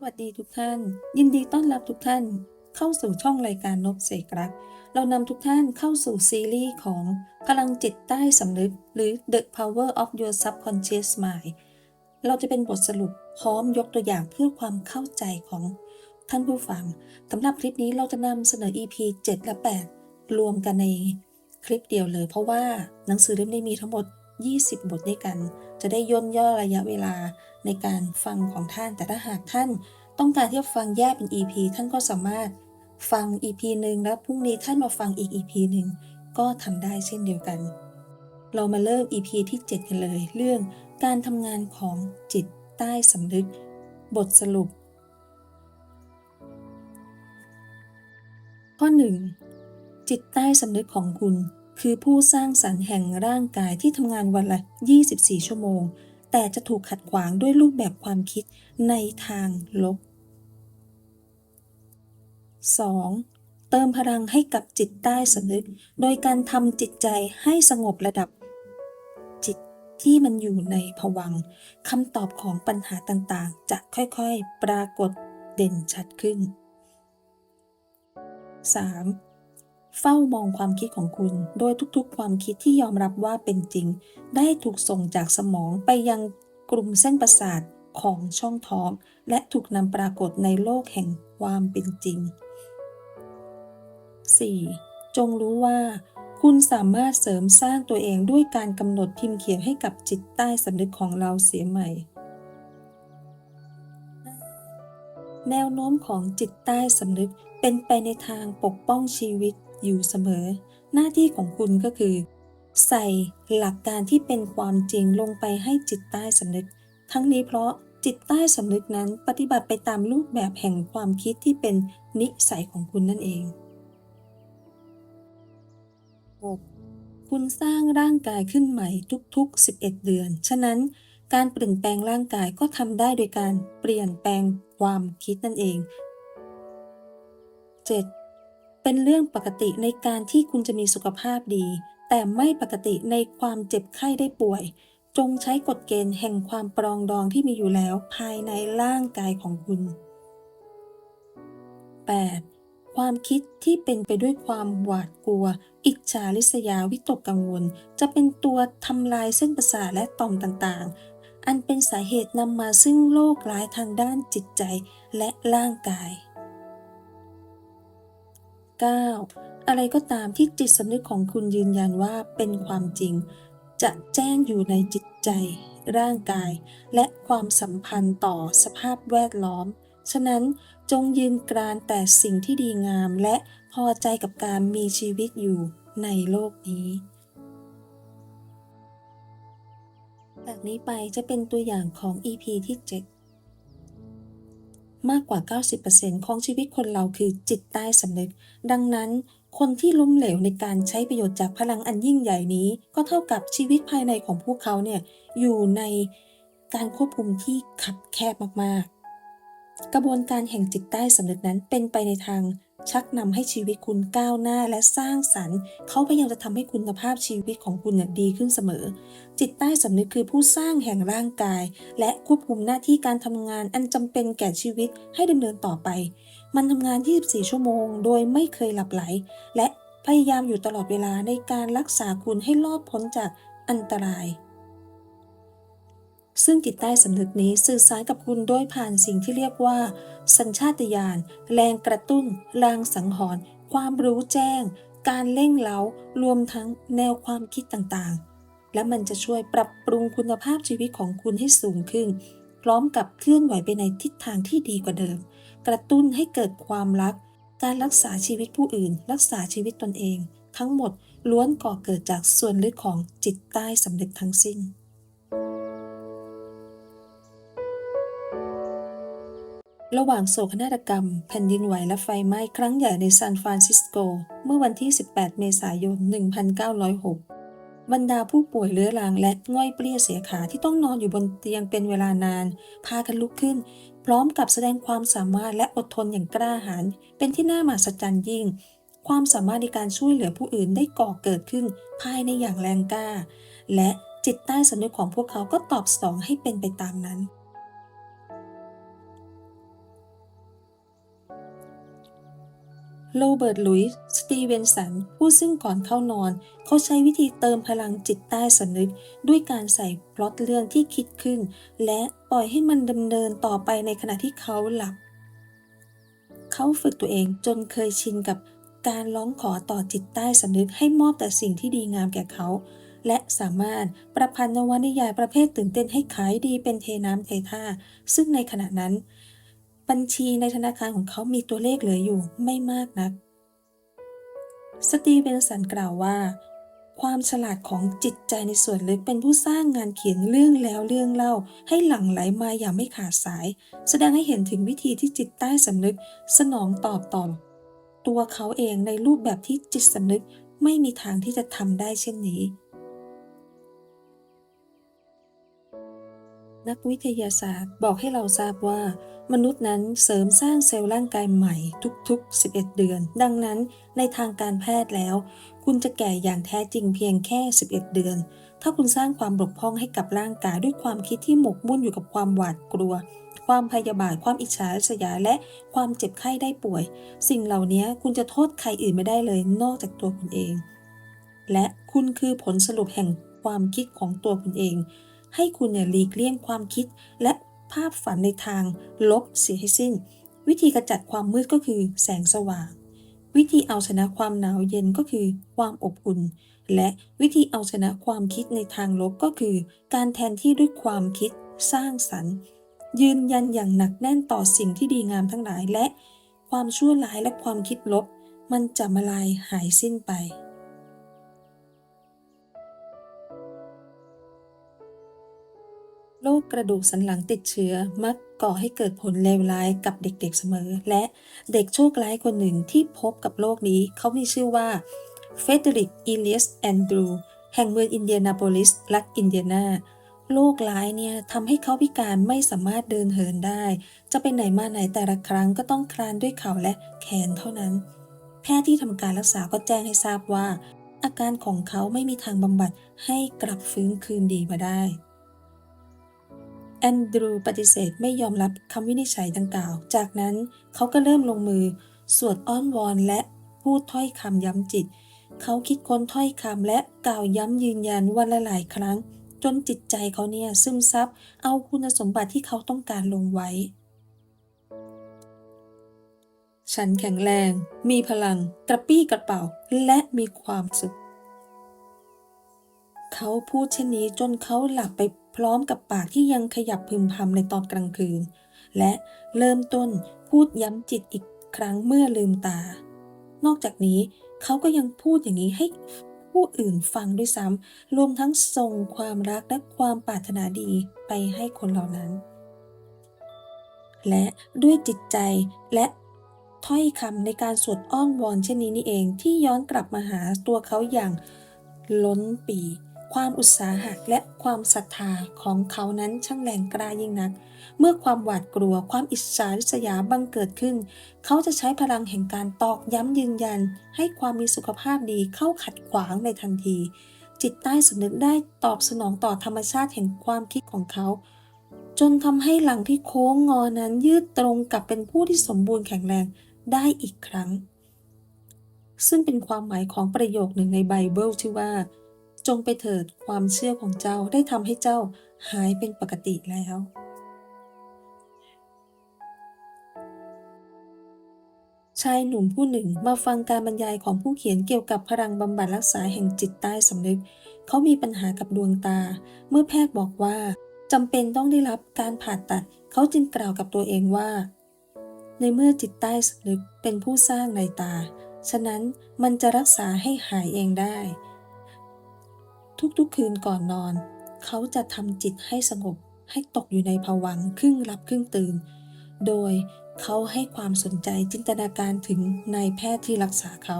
สวัสดีทุกท่าน ยินดีต้อนรับทุกท่าน เข้าสู่ช่องรายการนกเสกรัก เรานำทุกท่านเข้าสู่ซีรีส์ของพลังจิตใต้สำนึก หรือ The Power of Your Subconscious Mind เราจะเป็นบทสรุปพร้อมยกตัวอย่างเพื่อความเข้าใจของท่านผู้ฟังสำหรับคลิปนี้เราจะนำเสนอ EP 7 และ 8 รวมกันในคลิปเดียวเลย เพราะว่าหนังสือเล่มนี้มีทั้งหมด 20 บทด้วยกัน จะได้ย่นย่อระยะเวลาในการฟังของท่าน แต่ถ้าหากท่านต้องการที่จะฟังแยกเป็น EP ท่านก็สามารถฟัง EP หนึ่งแล้วพรุ่งนี้ท่านมาฟังอีก EP หนึ่งก็ทำได้เช่นเดียวกัน เรามาเริ่ม EP ที่ 7 กันเลย เรื่องการทำงานของจิตใต้สำนึก บทสรุป ข้อ 1 จิตใต้สำนึกของคุณ คือผู้สร้างสรรค์แห่งร่างกายที่ทำงานวันละ 24 ชั่วโมง แต่จะถูกขัดขวางด้วยรูปแบบความคิดในทางลบ 2. เติมพลังให้กับจิตใต้สำนึก โดยการทำจิตใจให้สงบระดับ จิตที่มันอยู่ในภวังค์คำตอบของปัญหาต่างๆ จะค่อยๆ ปรากฏเด่นชัดขึ้น 3. เฝ้ามองความคิดของคุณ โดยทุกๆ ความคิดที่ยอมรับว่าเป็นจริง ได้ถูกส่งจากสมองไปยังกลุ่มเส้นประสาทของช่องท้อง และถูกนำปรากฏในโลกแห่งความเป็นจริง 4. จงรู้ว่า คุณสามารถเสริมสร้างตัวเองด้วยการกำหนดพิมพ์เขียนให้กับจิตใต้สำนึกของเราเสียใหม่ แนวโน้มของจิตใต้สำนึกเป็นไปในทางปกป้องชีวิต อยู่เสมอ หน้าที่ของคุณก็คือ ใส่หลักการที่เป็นความจริงลงไปให้จิตใต้สำนึก ทั้งนี้เพราะจิตใต้สำนึกนั้นปฏิบัติไปตามรูปแบบแห่งความคิดที่เป็นนิสัยของคุณนั่นเอง 6. คุณสร้างร่างกายขึ้นใหม่ทุกๆ 11 เดือน ฉะนั้นการเปลี่ยนแปลงร่างกายก็ทำได้โดยการเปลี่ยนแปลงความคิดนั่นเอง 7. เป็นเรื่องปกติในการที่คุณจะมีสุขภาพดี แต่ไม่ปกติในความเจ็บไข้ได้ป่วย จงใช้กฎเกณฑ์แห่งความปรองดองที่มีอยู่แล้วภายในร่างกายของคุณ 8. ความคิดที่เป็นไปด้วยความหวาดกลัว อิจฉาริษยาวิตกกังวล จะเป็นตัวทำลายเส้นประสาทและต่อมต่างๆ อันเป็นสาเหตุนำมาซึ่งโรคร้ายทางด้านจิตใจและร่างกาย 9. อะไรก็ตามที่จิตสำนึกของคุณยืนยันว่าเป็นความจริง จะแจ้งอยู่ในจิตใจ ร่างกาย และความสัมพันธ์ต่อสภาพแวดล้อม ฉะนั้นจงยืนกรานแต่สิ่งที่ดีงามและพอใจกับการมีชีวิตอยู่ในโลกนี้ จากนี้ไปจะเป็นตัวอย่างของ EP ที่ 7 มากกว่า 90%ของชีวิตคนเราคือจิตใต้สำนึก ดังนั้น คนที่ล้มเหลวในการใช้ประโยชน์จากพลังอันยิ่งใหญ่นี้ ก็เท่ากับชีวิตภายในของพวกเขาเนี่ยอยู่ในการควบคุมที่ขับแคบมากๆ กระบวนการแห่งจิตใต้สำนึกนั้นเป็นไปในทาง ชักนำให้ชีวิตคุณก้าวหน้าและสร้างสรรค์ เขาพยายามจะทำให้คุณภาพชีวิตของคุณเนี่ยดีขึ้นเสมอ จิตใต้สำนึกคือผู้สร้างแห่งร่างกาย และควบคุมหน้าที่การทำงานอันจำเป็นแก่ชีวิตให้ดำเนินต่อไป มันทำงาน 24 ชั่วโมง โดยไม่เคยหลับไหล และพยายามอยู่ตลอดเวลาในการรักษาคุณให้รอดพ้นจากอันตราย ซึ่งจิตใต้สำนึกนี้สื่อสารกับคุณโดยผ่านสิ่งที่เรียกว่า สัญชาตญาณแรงกระตุ้นแรงสังหรณ์ความรู้แจ้ง การเร่งเล้ารวมทั้งแนวความคิดต่างๆ และมันจะช่วยปรับปรุงคุณภาพชีวิตของคุณให้สูงขึ้น พร้อมกับเคลื่อนไหวไปในทิศทางที่ดีกว่าเดิม กระตุ้นให้เกิดความรัก การรักษาชีวิตผู้อื่น รักษาชีวิตตนเอง ทั้งหมดล้วนก่อเกิดจากส่วนลึกของจิตใต้สำนึกทั้งสิ้น ระหว่างโศกนาฏกรรม แผ่นดินไหวและไฟไหม้ครั้งใหญ่ในซานฟรานซิสโก เมื่อวันที่ 18 เมษายน 1906 บรรดาผู้ป่วยเรื้อรังและง่อยเปรี้ยเสียขาที่ต้องนอนอยู่บนเตียงเป็นเวลานาน พากันลุกขึ้น พร้อมกับแสดงความสามารถและอดทนอย่างกล้าหาญเป็นที่น่ามหัศจรรย์ยิ่ง ความสามารถในการช่วยเหลือผู้อื่นได้ก่อเกิดขึ้นภายในอย่างแรงกล้า และจิตใต้สำนึกของพวกเขาก็ตอบสนองให้เป็นไปตามนั้น โรเบิร์ต ลุยส์ สตีเวนสัน ผู้ซึ่งก่อนเข้านอน เขาใช้วิธีเติมพลังจิตใต้สำนึก ด้วยการใส่พล็อตเรื่องที่คิดขึ้น และปล่อยให้มันดำเนินต่อไปในขณะที่เขาหลับ เขาฝึกตัวเองจนเคยชินกับการร้องขอต่อจิตใต้สำนึกให้มอบแต่สิ่งที่ดีงามแก่เขา และสามารถประพันธ์นวนิยายประเภทตื่นเต้นให้ขายดีเป็นเทน้ำเทท่า ซึ่งในขณะนั้น บัญชีในธนาคารของเขามีตัวเลขเหลืออยู่ไม่มากนัก สตีเวนสันกล่าวว่า ความฉลาดของจิตใจในส่วนลึกเป็นผู้สร้างงานเขียนเรื่องแล้วเรื่องเล่า ให้หลั่งไหลมาอย่างไม่ขาดสาย แสดงให้เห็นถึงวิธีที่จิตใต้สำนึกสนองตอบตอบตัวเขาเองในรูปแบบที่จิตสำนึกไม่มีทางที่จะทำได้เช่นนี้ นักวิทยาศาสตร์ บอกให้เราทราบว่า มนุษย์นั้นเสริมสร้างเซลล์ร่างกายใหม่ทุกๆ 11 เดือน ดังนั้นในทางการแพทย์แล้ว คุณจะแก่อย่างแท้จริงเพียงแค่ 11 เดือน ถ้าคุณสร้างความบกพร่องให้กับร่างกายด้วยความคิดที่หมกมุ่นอยู่กับความหวาดกลัว ความพยาบาทความอิจฉาริษยาและความเจ็บไข้ได้ป่วย สิ่งเหล่านี้คุณจะโทษใครอื่นไม่ได้เลยนอกจากตัวคุณเอง และคุณคือผลสรุปแห่งความคิดของตัวคุณเอง ให้คุณเนี่ยหลีกเลี่ยงความคิด และภาพฝันในทางลบเสียให้สิ้น วิธีกระจัดความมืดก็คือแสงสว่าง วิธีเอาชนะความหนาวเย็นก็คือความอบอุ่น และวิธีเอาชนะความคิดในทางลบก็คือ การแทนที่ด้วยความคิดสร้างสรรค์ ยืนยันอย่างหนักแน่นต่อสิ่งที่ดีงามทั้งหลายและ ความชั่วร้ายและความคิดลบ มันจะมาลายหายสิ้นไป รคกระดูกสันหลังติดเชื้อมักก่อให้เกิดผลเลวร้ายกับเด็กๆเสมอ และเด็กโชคร้ายคนหนึ่งที่พบกับโรคนี้เขามีชื่อว่าเฟเดริกอิเลียสแอนดรูแห่งเมืองอินเดียนาโพลิส รัฐอินเดียนาโรคร้ายเนี่ยทำให้เขาพิการไม่สามารถเดินเหินได้ จะไปไหนมาไหนแต่ละครั้งก็ต้องคลานด้วยเข่าและแขนเท่านั้น แพทย์ที่ทำการรักษาก็แจ้งให้ทราบว่า อาการของเขาไม่มีทางบำบัดให้กลับฟื้นคืนดีมาได้ แอนดรูปฏิเสธไม่ยอมรับคำวินิจฉัยดังกล่าว จากนั้นเขาก็เริ่มลงมือ สวดอ้อนวอนและพูดถ้อยคำย้ำจิต เขาคิดค้นถ้อยคำและกล่าวย้ำยืนยันวันละหลายครั้ง จนจิตใจเขาเนี่ยซึมซับเอาคุณสมบัติที่เขาต้องการลงไว้ ฉันแข็งแรง มีพลัง กระปี้กระเป๋า และมีความสุข เขาพูดเช่นนี้จนเขาหลับไปพร้อมกับปากที่ยังขยับพึมพำในตอนกลางคืน และเริ่มต้นพูดย้ำจิตอีกครั้งเมื่อลืมตา นอกจากนี้เขาก็ยังพูดอย่างนี้ให้ผู้อื่นฟังด้วยซ้ำรวมทั้งส่งความรักและความปรารถนาดีไปให้คนเหล่านั้น และด้วยจิตใจและถ้อยคำในการสวดอ้อนวอนเช่นนี้นี่เองที่ย้อนกลับมาหาตัวเขาอย่างล้นปี ความอุตสาหะและความศรัทธาของเขานั้นช่างแรงกล้ายิ่งนัก เมื่อความหวาดกลัวความอิจฉาริษยาบังเกิดขึ้น เขาจะใช้พลังแห่งการตอกย้ำยืนยัน ให้ความมีสุขภาพดีเข้าขัดขวางในทันที จิตใต้สำนึกได้ตอบสนองต่อธรรมชาติแห่งความคิดของเขา จนทำให้หลังที่โค้งงอนั้นยืดตรงกลับเป็นผู้ที่สมบูรณ์แข็งแรงได้อีกครั้ง ซึ่งเป็นความหมายของประโยคหนึ่งในไบเบิลที่ว่า จงไปเถิดความเชื่อของเจ้าได้ทำให้เจ้าหายเป็นปกติแล้ว ชายหนุ่มผู้หนึ่งมาฟังการบรรยายของผู้เขียนเกี่ยวกับพลังบำบัดรักษาแห่งจิตใต้สำนึก เขามีปัญหากับดวงตา เมื่อแพทย์บอกว่าจำเป็นต้องได้รับการผ่าตัด เขาจึงกล่าวกับตัวเองว่า ในเมื่อจิตใต้สำนึกเป็นผู้สร้างในตา ฉะนั้นมันจะรักษาให้หายเองได้ ทุกๆคืนก่อนนอน เขาจะทำจิตให้สงบให้ตกอยู่ในภวังค์ครึ่งหลับครึ่งตื่น โดยเขาให้ความสนใจจินตนาการถึงนายแพทย์ที่รักษาเขา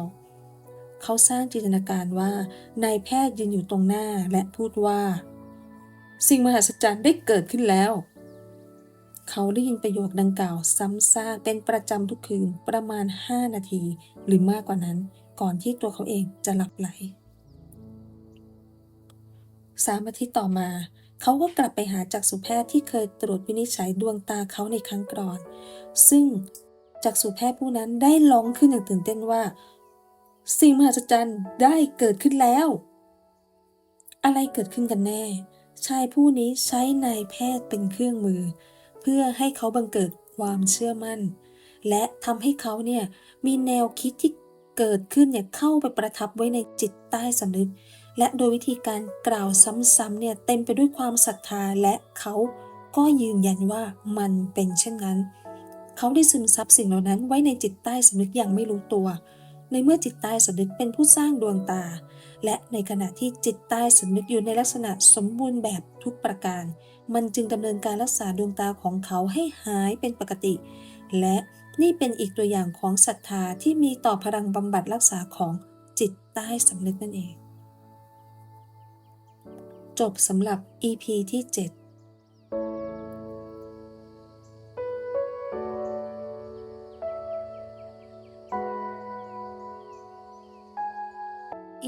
เขาสร้างจินตนาการว่านายแพทย์ยืนอยู่ตรงหน้าและพูดว่า สิ่งมหัศจรรย์ได้เกิดขึ้นแล้ว เขาได้ยินประโยคดังกล่าวซ้ำซากเป็นประจำทุกคืนประมาณ 5 นาทีหรือมากกว่านั้น ก่อนที่ตัวเขาเองจะหลับไหล สามอาทิตย์ต่อมา เขาก็กลับไปหาจักษุแพทย์ที่เคยตรวจวินิจฉัยดวงตาเขาในครั้งก่อน ซึ่งจากสู่แพทย์ผู้นั้นได้ร้องขึ้นอย่างตื่นเต้นว่า สิ่งมหัศจรรย์ได้เกิดขึ้นแล้ว อะไรเกิดขึ้นกันแน่ ชายผู้นี้ใช้นายแพทย์เป็นเครื่องมือ เพื่อให้เขาบังเกิดความเชื่อมั่น และทำให้เขาเนี่ยมีแนวคิดที่เกิดขึ้นเนี่ยเข้าไปประทับไว้ในจิตใต้สำนึก และโดยวิธีการกล่าวซ้ำๆเนี่ยเต็มไปด้วยความศรัทธาและเขาก็ยืนยันว่ามันเป็นเช่นนั้น เขาได้ซึมซับสิ่งเหล่านั้นไว้ในจิตใต้สำนึกอย่างไม่รู้ตัว ในเมื่อจิตใต้สำนึกเป็นผู้สร้างดวงตา และในขณะที่จิตใต้สำนึกอยู่ในลักษณะสมบูรณ์แบบทุกประการ มันจึงดำเนินการรักษาดวงตาของเขาให้หายเป็นปกติ และนี่เป็นอีกตัวอย่างของศรัทธาที่มีต่อพลังบำบัดรักษาของจิตใต้สำนึกนั่นเอง จบสำหรับ EP ที่7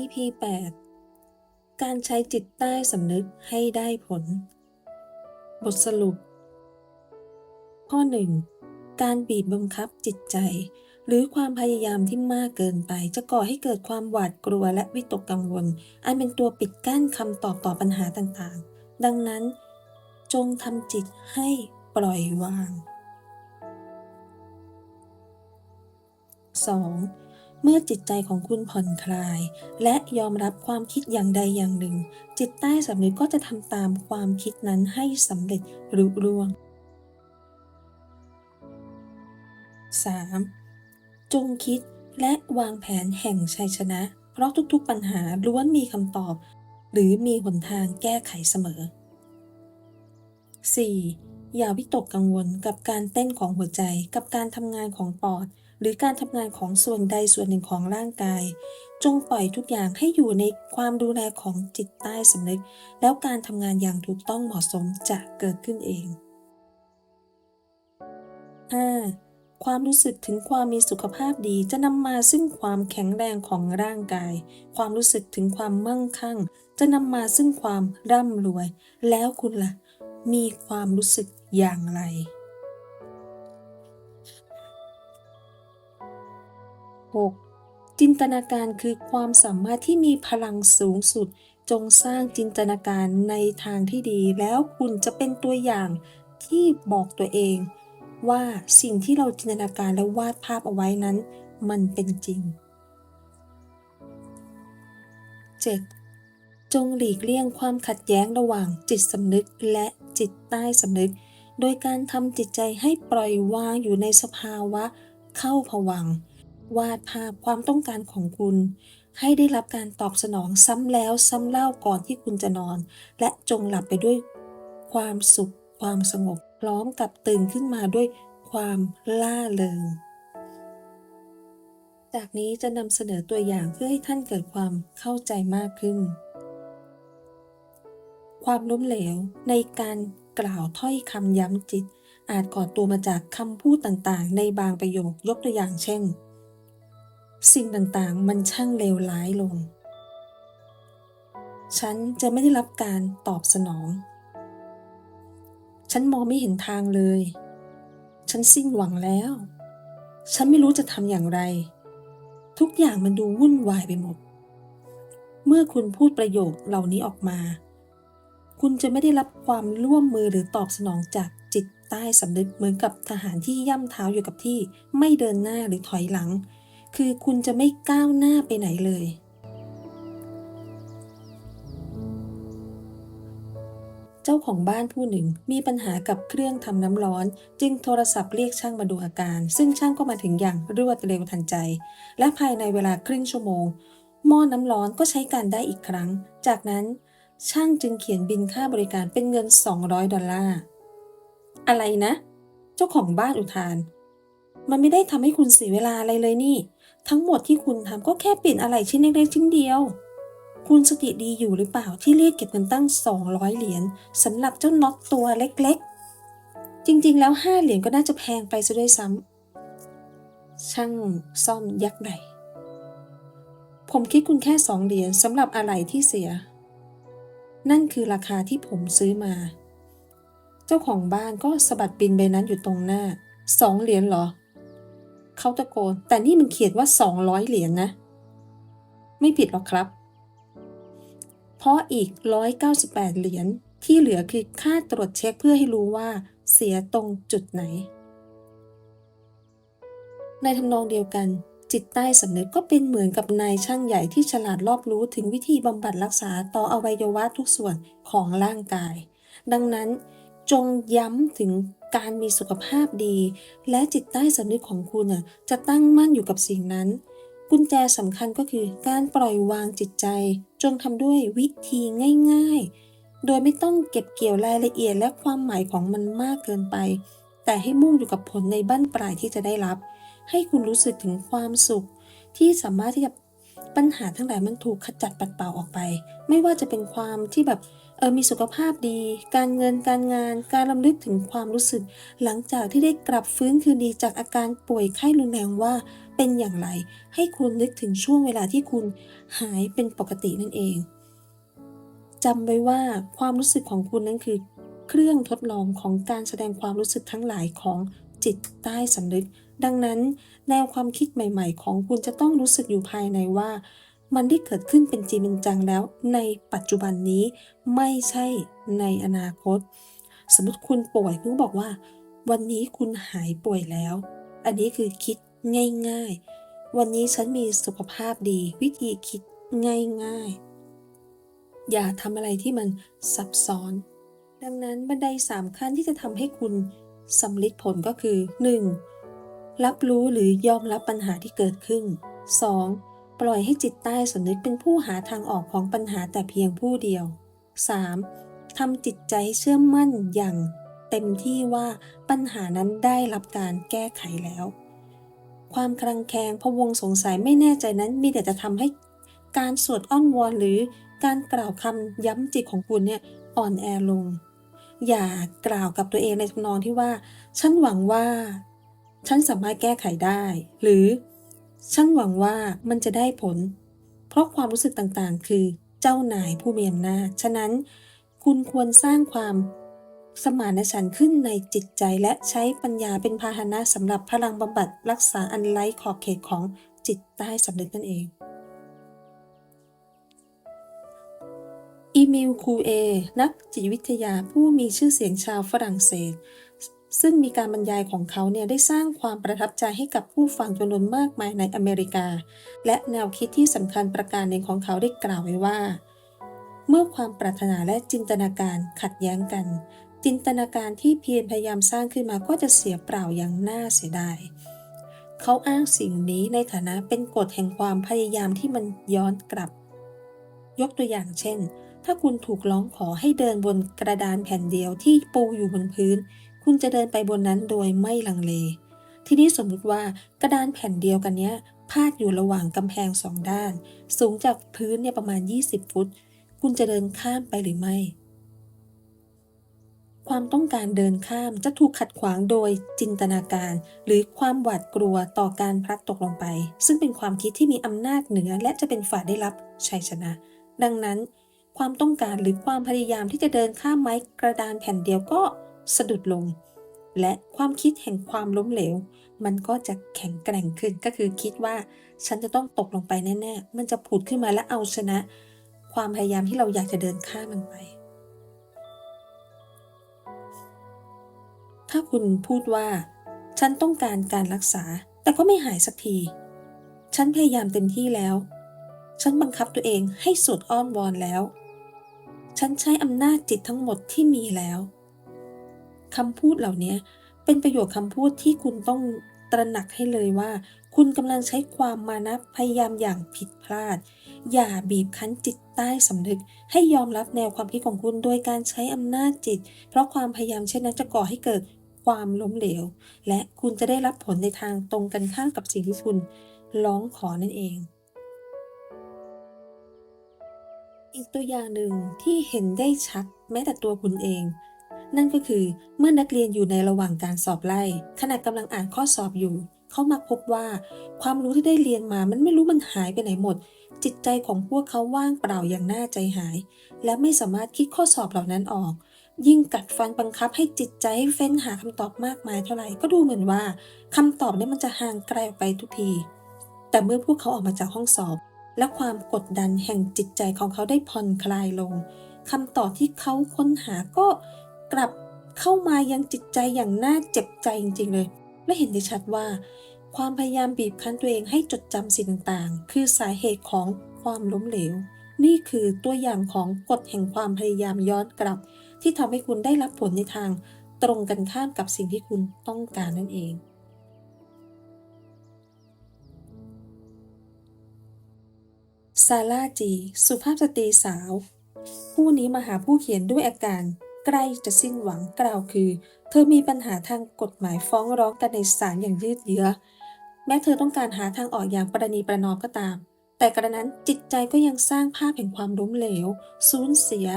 EP 8การใช้จิตใต้สำนึกให้ได้ผล บทสรุป ข้อ 1. การบีบบังคับจิตใจ หรือความพยายามที่มากเกินไป จะก่อให้เกิดความหวาดกลัวและวิตกกังวล อันเป็นตัวปิดกั้นคำตอบต่อปัญหาต่างๆ ดังนั้น จงทำจิตให้ปล่อยวาง 2. เมื่อจิตใจของคุณผ่อนคลาย และยอมรับความคิดอย่างใดอย่างหนึ่ง จิตใต้สำนึกก็จะทำตามความคิดนั้นให้สำเร็จรุร่วง 3. จงคิดและวางแผนแห่งชัยชนะ เพราะทุกๆปัญหาล้วนมีคำตอบ หรือมีหนทางแก้ไขเสมอ 4. อย่าวิตกกังวลกับการเต้นของหัวใจ กับการทำงานของปอด หรือการทำงานของส่วนใดส่วนหนึ่งของร่างกาย จงปล่อยทุกอย่างให้อยู่ในความดูแลของจิตใต้สำนึก แล้วการทำงานอย่างถูกต้องเหมาะสมจะเกิดขึ้นเอง 5. ความรู้สึกถึงความมีสุขภาพดีจะนำมาซึ่งความแข็งแรงของร่างกาย ความรู้สึกถึงความมั่งคั่ง จะนำมาซึ่งความร่ำรวย แล้วคุณล่ะ มีความรู้สึกอย่างไร 6. จินตนาการคือความสามารถที่มีพลังสูงสุด จงสร้างจินตนาการในทางที่ดี แล้วคุณจะเป็นตัวอย่างที่บอกตัวเอง ว่าสิ่งที่เราจินตนาการและวาดภาพเอาไว้นั้น มันเป็นจริง 7. จงหลีกเลี่ยงความขัดแย้งระหว่างจิตสำนึกและจิตใต้สำนึก โดยการทำจิตใจให้ปล่อยวางอยู่ในสภาวะ เข้าผวัง วาดภาพความต้องการของคุณ ให้ได้รับการตอบสนองซ้ำแล้วซ้ำเล่าก่อนที่คุณจะนอน และจงหลับไปด้วยความสุขความสงบ พร้อมกับตื่นขึ้นมาด้วยความล่าเริง จากนี้จะนำเสนอตัวอย่างเพื่อให้ท่านเกิดความเข้าใจมากขึ้น ความล้มเหลวในการกล่าวถ้อยคำย้ำจิต อาจก่อตัวมาจากคำพูดต่างๆ ในบางประโยคยกตัวอย่างเช่น สิ่งต่างๆ มันช่างเลวร้ายลง ฉันจะไม่ได้รับการตอบสนอง ฉันมองไม่เห็นทางเลย ฉันสิ้นหวังแล้ว ฉันไม่รู้จะทำอย่างไร ทุกอย่างมันดูวุ่นวายไปหมด เมื่อคุณพูดประโยคเหล่านี้ออกมา คุณจะไม่ได้รับความร่วมมือหรือตอบสนองจากจิตใต้สำนึกเหมือนกับทหารที่ย่ำเท้าอยู่กับที่ ไม่เดินหน้าหรือถอยหลัง คือคุณจะไม่ก้าวหน้าไปไหนเลย จ้าของบ้านผู้หนึ่งมีปัญหากับเครื่องทำน้ำร้อน จึงโทรศัพท์เรียกช่างมาดูอาการ ซึ่งช่างก็มาถึงอย่างรวดเร็วทันใจ และภายในเวลาครึ่งชั่วโมง หม้อน้ำร้อนก็ใช้การได้อีกครั้ง จากนั้นช่างจึงเขียนบินค่าบริการเป็นเงิน 200 ดอลลาร์ อะไรนะ เจ้าของบ้านอุทาน มันไม่ได้ทำให้คุณเสียเวลาอะไรเลยนี่ ทั้งหมดที่คุณทำก็แค่เปลี่ยนอะไรชิ้นเล็กๆชิ้นเดียว คุณสติดีอยู่หรือเปล่าที่เรียกเก็บเงินตั้ง 200 เหรียญสำหรับเจ้าน็อตตัวเล็กๆ จริงๆ แล้ว 5 เหรียญก็น่าจะแพงไปซะด้วยซ้ำช่างซ่อมยักไหนผมคิดคุณแค่ 2 เหรียญสำหรับอะไรที่เสีย นั่นคือราคาที่ผมซื้อมา เจ้าของบ้านก็สะบัดบินใบนั้นอยู่ตรงหน้า 2 เหรียญเหรอ เขาตะโกน แต่นี่มันเขียนว่า 200 เหรียญนะไม่ผิดหรอกครับ เพราะอีก 198 เหรียญที่เหลือคือค่าตรวจเช็คเพื่อให้รู้ว่าเสียตรงจุดไหน ในทำนองเดียวกัน จิตใต้สำนึกก็เป็นเหมือนกับนายช่างใหญ่ที่ฉลาดรอบรู้ถึงวิธีบำบัดรักษาต่ออวัยวะทุกส่วนของร่างกาย ดังนั้นจงย้ำถึงการมีสุขภาพดี และจิตใต้สำนึกของคุณจะตั้งมั่นอยู่กับสิ่งนั้น กุญแจสำคัญก็คือการปล่อยวางจิตใจ จงทำด้วยวิธีง่าย ๆ โดยไม่ต้องเก็บเกี่ยวรายละเอียดและความหมายของมันมากเกินไป แต่ให้มุ่งอยู่กับผลในบั้นปลายที่จะได้รับ ให้คุณรู้สึกถึงความสุข ที่สามารถที่จะ ปัญหาทั้งหลายมันถูกขจัดปัดเป่าออกไป ไม่ว่าจะเป็นความที่แบบเออมีสุขภาพดี การเงินการงาน การลำลึกถึงความรู้สึก หลังจากที่ได้กลับฟื้นคืนดีจากอาการป่วยไข้รุนแรงว่าเป็นอย่างไร ให้คุณนึกถึงช่วงเวลาที่คุณหายเป็นปกตินั่นเองจำไว้ว่าความรู้สึกของคุณนั้นคือ เครื่องทดลองของการแสดงความรู้สึกทั้งหลายของจิตใต้สำนึก ดังนั้นแนวความคิดใหม่ ๆ ของคุณจะต้องรู้สึกอยู่ภายในว่า มันได้เกิดขึ้นเป็นจริงเป็นจังแล้ว ในปัจจุบันนี้ไม่ใช่ในอนาคต สมมติคุณป่วยคุณบอกว่า วันนี้คุณหายป่วยแล้ว อันนี้คือคิดง่าย ๆ วันนี้ฉันมีสุขภาพดี วิธีคิดง่าย ๆ อย่าทำอะไรที่มันซับซ้อน ดังนั้นบันไดสามขั้นที่จะทำให้คุณสำลิดผลก็คือ 1. รับรู้หรือยอมรับปัญหาที่เกิดขึ้น 2. ปล่อยให้จิตใต้สำนึกเป็นผู้หาทางออกของปัญหาแต่เพียงผู้เดียว 3. ทำจิตใจเชื่อมั่นอย่างเต็มที่ว่าปัญหานั้นได้รับการแก้ไขแล้ว ความคลังแคลงพะวงสงสัยไม่แน่ใจนั้นมีแต่จะทำให้การสวดอ้อนวอนหรือการกล่าวคำย้ำจิตของคุณเนี่ยอ่อนแอลง อย่ากล่าวกับตัวเองในทำนองที่ว่า ฉันหวังว่า ฉันสามารถแก้ไขได้ หรือ ฉันหวังว่ามันจะได้ผล เพราะความรู้สึกต่างๆ คือเจ้านายผู้มีอำนาจ ฉะนั้นคุณควรสร้างความสมานฉันท์ขึ้นในจิตใจและใช้ปัญญาเป็นพาหนะสำหรับพลังบำบัดรักษาอันไร้ขอบเขตของจิตใต้สำนึกนั่นเอง อีมิลคูเอ นักจิตวิทยาผู้มีชื่อเสียงชาวฝรั่งเศส ซึ่งมีการบรรยายของเขาเนี่ยได้สร้างความประทับใจให้กับผู้ฟังจำนวนมากมายในอเมริกา และแนวคิดที่สำคัญประการหนึ่งของเขาได้กล่าวไว้ว่า เมื่อความปรารถนาและจินตนาการขัดแย้งกัน จินตนาการที่เพียรพยายามสร้างขึ้นมาก็จะเสียเปล่าอย่างน่าเสียดายเขาอ้างสิ่งนี้ในฐานะเป็นกฎแห่งความพยายามที่มันย้อนกลับ ยกตัวอย่างเช่น ถ้าคุณถูกร้องขอให้เดินบนกระดานแผ่นเดียวที่ปูอยู่บนพื้น คุณจะเดินไปบนนั้นโดยไม่ลังเล ทีนี้สมมุติว่ากระดานแผ่นเดียวกันเนี้ยพาดอยู่ระหว่างกำแพงสองด้าน สูงจากพื้นเนี่ยประมาณ 20 ฟุต คุณจะเดินข้ามไปหรือไม่ ความต้องการเดินข้ามจะถูกขัดขวางโดยจินตนาการ หรือความหวาดกลัวต่อการพลัดตกลงไป ซึ่งเป็นความคิดที่มีอำนาจเหนือและจะเป็นฝ่ายได้รับชัยชนะ ดังนั้น ความต้องการหรือความพยายามที่จะเดินข้ามไม้กระดานแผ่นเดียวก็ สะดุดลง และความคิดแห่งความล้มเหลว มันก็จะแข็งแกร่งขึ้นก็คือคิดว่าฉันจะต้องตกลงไปแน่ๆ มันจะผุดขึ้นมาและเอาชนะ ความพยายามที่เราอยากจะเดินข้ามมันไป ถ้าคุณพูดว่า ฉันต้องการการรักษา แต่ก็ไม่หายสักที ฉันพยายามเต็มที่แล้ว ฉันบังคับตัวเองให้สุดอ้อนวอนแล้ว ฉันใช้อำนาจจิตทั้งหมดที่มีแล้ว คำพูดเหล่านี้เป็นประโยคคำพูดที่คุณต้องตระหนักให้เลยว่า คุณกำลังใช้ความมานะพยายามอย่างผิดพลาด อย่าบีบคั้นจิตใต้สำนึก ให้ยอมรับแนวความคิดของคุณโดยการใช้อำนาจจิต เพราะความพยายามเช่นนั้นจะก่อให้เกิดความล้มเหลว และคุณจะได้รับผลในทางตรงกันข้ามกับสิ่งที่คุณร้องขอนั่นเอง อีกตัวอย่างหนึ่งที่เห็นได้ชัดแม้แต่ตัวคุณเอง นั่นก็คือเมื่อนักเรียนอยู่ในระหว่างการสอบไล่ขณะกำลังอ่านข้อสอบอยู่ เขามาพบว่า ความรู้ที่ได้เรียนมามันไม่รู้มันหายไปไหนหมด จิตใจของพวกเขาว่างเปล่าอย่างน่าใจหาย และไม่สามารถคิดข้อสอบเหล่านั้นออก ยิ่งกัดฟันบังคับให้จิตใจให้เฟ้นหาคำตอบมากมายเท่าไหร่ก็ดูเหมือนว่าคำตอบนี่ยมันจะห่างไกลออกไปทุกที แต่เมื่อพวกเขาออกมาจากห้องสอบ และความกดดันแห่งจิตใจของเขาได้ผ่อนคลายลงคำตอบที่เขาค้นหาก็ กลับเข้ามายังจิตใจอย่างน่าเจ็บใจจริง ๆ เลย และเห็นได้ชัดว่า ความพยายามบีบคั้นตัวเองให้จดจำสิ่งต่างๆ คือสาเหตุของความล้มเหลว นี่คือตัวอย่างของกฎแห่งความพยายามย้อนกลับ ที่ทำให้คุณได้รับผลในทางตรงกันข้ามกับสิ่งที่คุณต้องการนั่นเองซาร่าจี สุภาพสตรีสาว ผู้นี้มาหาผู้เขียนด้วยอาการ ใกล้จะสิ้นหวังกล่าวคือ เธอมีปัญหาทางกฎหมายฟ้องร้องกันในศาลอย่างยืดเยื้อ แม้เธอต้องการหาทางออกอย่างประนีประนอมก็ตาม แต่กระนั้นจิตใจก็ยังสร้างภาพแห่งความล้มเหลว สูญเสีย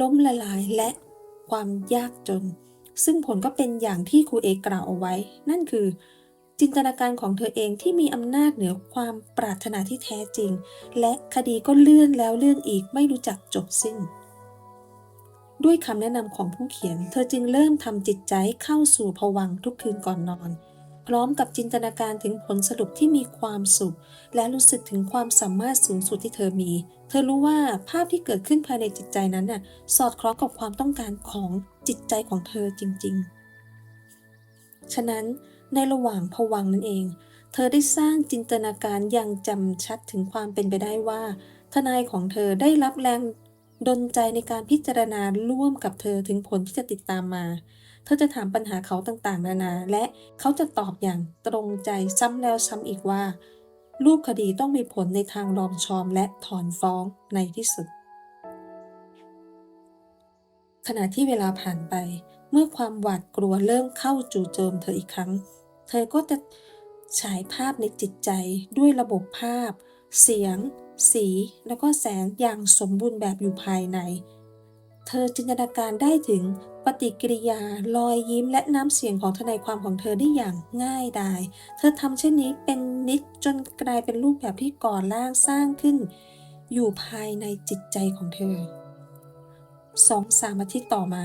ล้มละลายและความยากจน ซึ่งผลก็เป็นอย่างที่ครูเอกล่าวเอาไว้ นั่นคือ จินตนาการของเธอเองที่มีอำนาจเหนือความปรารถนาที่แท้จริง และคดีก็เลื่อนแล้วเลื่อนอีกไม่รู้จักจบสิ้น ด้วยคำแนะนำของผู้เขียน เธอจึงเริ่มทำจิตใจเข้าสู่ภวังทุกคืนก่อนนอน พร้อมกับจินตนาการถึงผลสรุปที่มีความสุข และรู้สึกถึงความสามารถสูงสุดที่เธอมี เธอรู้ว่าภาพที่เกิดขึ้นภายในจิตใจนั้นน่ะสอดคล้องกับความต้องการของจิตใจของเธอจริง ๆ ฉะนั้นในระหว่างภวังนั่นเอง เธอได้สร้างจินตนาการอย่างจำชัดถึงความเป็นไปได้ว่า ทนายของเธอได้รับแรง ดลใจในการพิจารณาร่วมกับเธอถึงผลที่จะติดตามมา เธอจะถามปัญหาเขาต่างๆ นานา และเขาจะตอบอย่างตรงใจซ้ำแล้วซ้ำอีกว่า รูปคดีต้องมีผลในทางรอมชอมและถอนฟ้องในที่สุด ขณะที่เวลาผ่านไป เมื่อความหวาดกลัวเริ่มเข้าจู่โจมเธออีกครั้ง เธอก็จะฉายภาพในจิตใจด้วยระบบภาพ เสียง สีแล้วก็แสงอย่างสมบูรณ์แบบอยู่ภายใน เธอจินตนาการได้ถึงปฏิกิริยารอยยิ้มและน้ำเสียงของทนายความของเธอได้อย่างง่ายดาย เธอทำเช่นนี้เป็นนิดจนกลายเป็นรูปแบบที่ก่อร่างสร้างขึ้น อยู่ภายในจิตใจของเธอสองสามอาทิตย์ต่อมา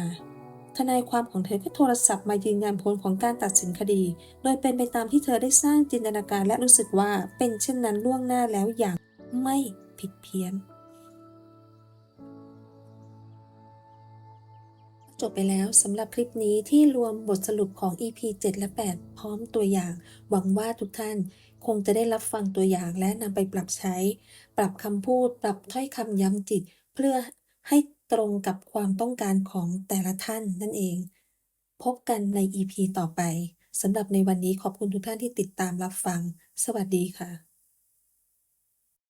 ทนายความของเธอก็โทรศัพท์มายืนยันผลของการตัดสินคดี โดยเป็นไปตามที่เธอได้สร้างจินตนาการและรู้สึกว่าเป็นเช่นนั้นล่วงหน้าแล้วอย่าง ไม่ผิดเพี้ยน จบไปแล้วสำหรับคลิปนี้ที่รวมบทสรุปของ EP 7 และ 8 พร้อมตัวอย่าง หวังว่าทุกท่านคงจะได้รับฟังตัวอย่างและนำไปปรับใช้ ปรับคำพูด ปรับถ้อยคำย้ำจิต เพื่อให้ตรงกับความต้องการของแต่ละท่านนั่นเอง พบกันใน EP ต่อไปสำหรับในวันนี้ขอบคุณทุกท่านที่ติดตามรับฟัง สวัสดีค่ะ